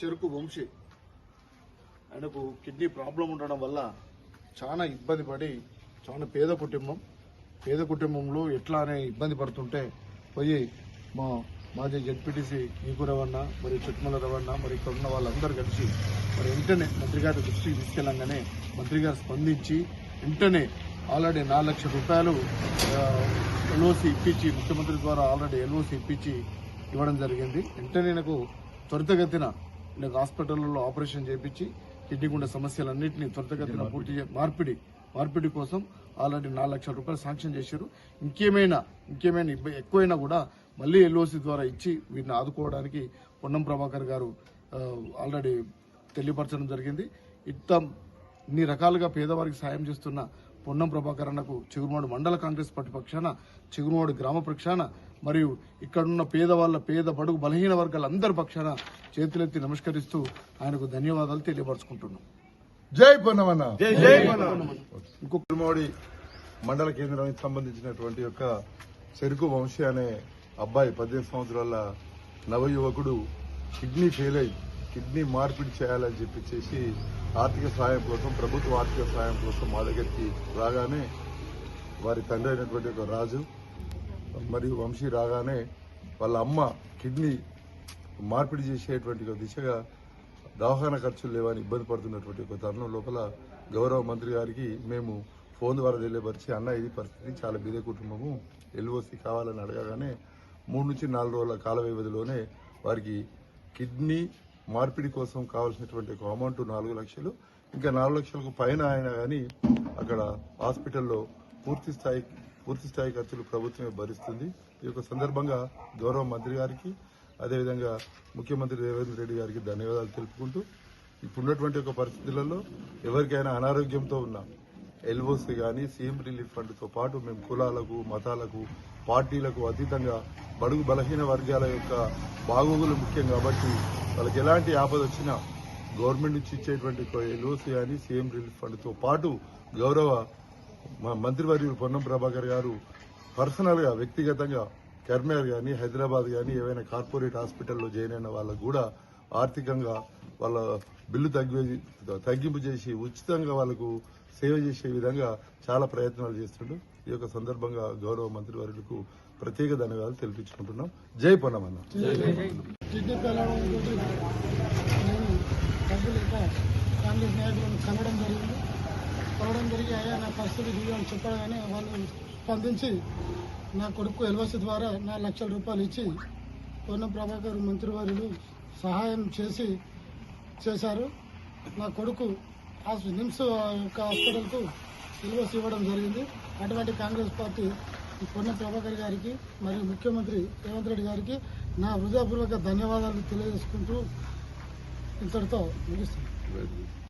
చెరుకు వంశీ. ఆయనకు kidney problem ఉండడం వల్ల చాలా ఇబ్బంది పడి చాలా పేద కుటుంబం. పేద కుటుంబంలో ఎట్లా అనే ఇబ్బంది పడుతుంటే పోయి మా మాజీ జడ్పీటీసీ నీకు రవణ మరి చుట్టుమల రవణ మరి ఇక్కడ ఉన్న వాళ్ళందరూ కలిసి మరి వెంటనే మంత్రి గారి దృష్టికి తీసుకెళ్ళంగానే మంత్రి గారు స్పందించి వెంటనే ఆల్రెడీ నాలుగు లక్షల రూపాయలు ఎల్ఓసి ఇప్పించి ముఖ్యమంత్రి ద్వారా ఆల్రెడీ ఎల్ఓసి ఇప్పించి ఇవ్వడం జరిగింది. వెంటనే నాకు త్వరితగతిన నాకు హాస్పిటల్లో ఆపరేషన్ చేయించి కిడ్నీ గుండె సమస్యలన్నింటినీ త్వరితగతిన పూర్తి మార్పిడి. మార్పిడి కోసం ఆల్రెడీ నాలుగు లక్షల రూపాయలు శాంక్షన్ చేశారు. ఇంకేమైనా ఇంకేమైనా ఎక్కువైనా కూడా మళ్ళీ ఎల్ఓసి ద్వారా ఇచ్చి వీటిని ఆదుకోవడానికి పొన్నం ప్రభాకర్ గారు ఆల్రెడీ తెలియపరచడం జరిగింది. ఇంత ఇన్ని రకాలుగా పేదవారికి సాయం చేస్తున్న పొన్నం ప్రభాకర్ అన్నకు చిగురుమాడు మండల కాంగ్రెస్ పార్టీ పక్షాన చిగురుమాడు గ్రామ పక్షాన మరియు ఇక్కడున్న పేదవాళ్ళ పేద బడుగు బలహీన వర్గాల అందరి పక్షాన చేతులెత్తి నమస్కరిస్తూ ఆయనకు ధన్యవాదాలు తెలియపరచుకుంటున్నాం. జై పొన్నమన్న. ఇంకొక తిరుమోడి మండల కేంద్రానికి సంబంధించినటువంటి యొక్క చెరుకు వంశీ అనే అబ్బాయి పద్దెనిమిది సంవత్సరాల నవ యువకుడు కిడ్నీ ఫెయిల్ అయి కిడ్నీ మార్పిడి చేయాలని చెప్పి ఆర్థిక సహాయం కోసం ప్రభుత్వ ఆర్థిక సహాయం కోసం మా దగ్గరికి రాగానే వారి తండ్రి అయినటువంటి ఒక రాజు మరియు వంశీ రాగానే వాళ్ళ అమ్మ కిడ్నీ మార్పిడి చేసేటువంటి ఒక దిశగా దవాఖాన ఖర్చులు లేవని ఇబ్బంది పడుతున్నటువంటి ఒక తరుణం లోపల గౌరవ మంత్రి గారికి మేము ఫోన్ ద్వారా తెలియపరిచి అన్న ఇది పరిస్థితి చాలా బీద కుటుంబము ఎల్ఓసి కావాలని అడగగానే మూడు నుంచి నాలుగు రోజుల కాల వ్యవధిలోనే వారికి కిడ్నీ మార్పిడి కోసం కావాల్సినటువంటి ఒక అమౌంట్ నాలుగు లక్షలు ఇంకా నాలుగు లక్షలకు పైన అయినా కానీ అక్కడ హాస్పిటల్లో పూర్తి స్థాయి పూర్తి స్థాయి ఖర్చులు ప్రభుత్వమే భరిస్తుంది. ఈ యొక్క సందర్భంగా గౌరవ మంత్రి గారికి అదేవిధంగా ముఖ్యమంత్రి రేవంత్ రెడ్డి గారికి ధన్యవాదాలు తెలుపుకుంటూ ఇప్పుడున్నటువంటి ఒక పరిస్థితులలో ఎవరికైనా అనారోగ్యంతో ఉన్న ఎల్ఓసి కానీ సీఎం రిలీఫ్ ఫండ్తో పాటు మేము కులాలకు మతాలకు పార్టీలకు అతీతంగా బడుగు బలహీన వర్గాల యొక్క బాగోగులు ముఖ్యం కాబట్టి వాళ్ళకి ఎలాంటి ఆపద వచ్చినా గవర్నమెంట్ నుంచి ఇచ్చేటువంటి ఎల్ఓసి కానీ సీఎం రిలీఫ్ ఫండ్తో పాటు గౌరవ మంత్రివర్యులు పొన్నం ప్రభాకర్ గారు పర్సనల్గా వ్యక్తిగతంగా కర్మేర్ కానీ హైదరాబాద్ కానీ ఏవైనా కార్పొరేట్ హాస్పిటల్లో జాయిన్ అయిన వాళ్ళకు కూడా ఆర్థికంగా వాళ్ళ బిల్లు తగ్గి తగ్గింపు చేసి ఉచితంగా వాళ్ళకు సేవ చేసే విధంగా చాలా ప్రయత్నాలు చేస్తుండ్రు ఈ యొక్క సందర్భంగా గౌరవ మంత్రివర్యులకు ప్రత్యేక ధన్యవాదాలు తెలిపించుకుంటున్నాం. జై పొన్నమన్న కిడ్నీ వెళ్ళడం నేను డబ్బు లేక కాంగ్రెస్ నాయకులను కలవడం జరిగింది. కలవడం జరిగి అయ్యా నా పరిస్థితి ఇది అని చెప్పగానే వాళ్ళు స్పందించి నా కొడుకు ఎల్వసి ద్వారా నాలుగు లక్షల రూపాయలు ఇచ్చి పొన్న ప్రభాకర్ మంత్రివర్యులు సహాయం చేసి చేశారు. నా కొడుకు నిమ్స్ యొక్క హాస్పిటల్కు ఎల్వసి ఇవ్వడం జరిగింది. అటువంటి కాంగ్రెస్ పార్టీ పొన్న ప్రభాకర్ గారికి మరియు ముఖ్యమంత్రి రేవంత్ రెడ్డి గారికి నా హృదయపూర్వక ధన్యవాదాలు తెలియజేసుకుంటూ ఇంతటితో ముగిస్తున్నాను.